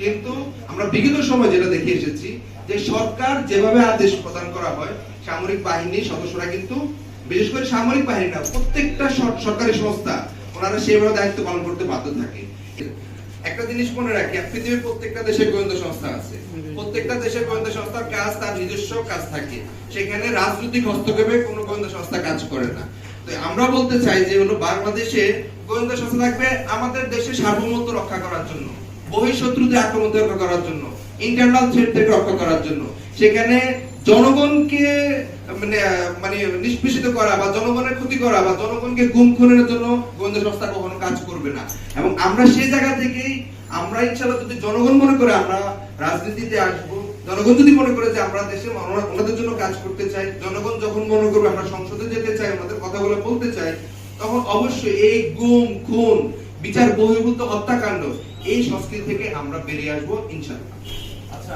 কিন্তু আমরা বিগত সময় যেটা দেখে এসেছি যে সরকার যেভাবে আদেশ প্রদান করা হয়, সামরিক বাহিনীর সদস্যরা কিন্তু, বিশেষ করে সামরিক বাহিনী না প্রত্যেকটা সরকারি সংস্থা, ওনারা সেভাবে দায়িত্ব পালন করতে বাধ্য থাকে। একটা জিনিস মনে রাখি পৃথিবীর প্রত্যেকটা দেশের গোয়েন্দা সংস্থা আছে। প্রত্যেকটা দেশের গোয়েন্দা সংস্থার কাজ তার নিজস্ব কাজ থাকে। সেখানে রাজনৈতিক হস্তক্ষেপে কোনো গোয়েন্দা সংস্থা কাজ করে না। তো আমরা বলতে চাই যে হলো, বাংলাদেশে গোয়েন্দা সংস্থা থাকবে আমাদের দেশের সার্বভৌমত্ব রক্ষা করার জন্য। বহিঃশত্রুদের আক্রমণ থেকে করার জন্য ইন্টারনাল থ্রেট থেকে রক্ষা করার জন্য। সেখানে জনগণকে মানে মানে নিষ্পেষিত করা বা জনগণের ক্ষতি করা বা জনগণকে গুম খুনের জন্য গোয়েন্দা সংস্থা কখনো কাজ করবে না। এবং আমরা সেই জায়গা থেকেই, আমরা ইনশাআল্লাহ যদি জনগণ মনে করে আমরা রাজনীতিতে আসব, জনগণ যদি মনে করে যে আমরা দেশে ওনাদের জন্য কাজ করতে চাই, জনগণ যখন মনে করবে আমরা সংসদে যেতে চাই, ওনাদের কথাগুলো বলতে চাই, তখন অবশ্যই এই গুম, খুন, বিচার বহির্ভূত হত্যাকাণ্ড এই সংস্কৃতি থেকে আমরা বেরিয়ে আসব ইনশাল্লাহ আচ্ছা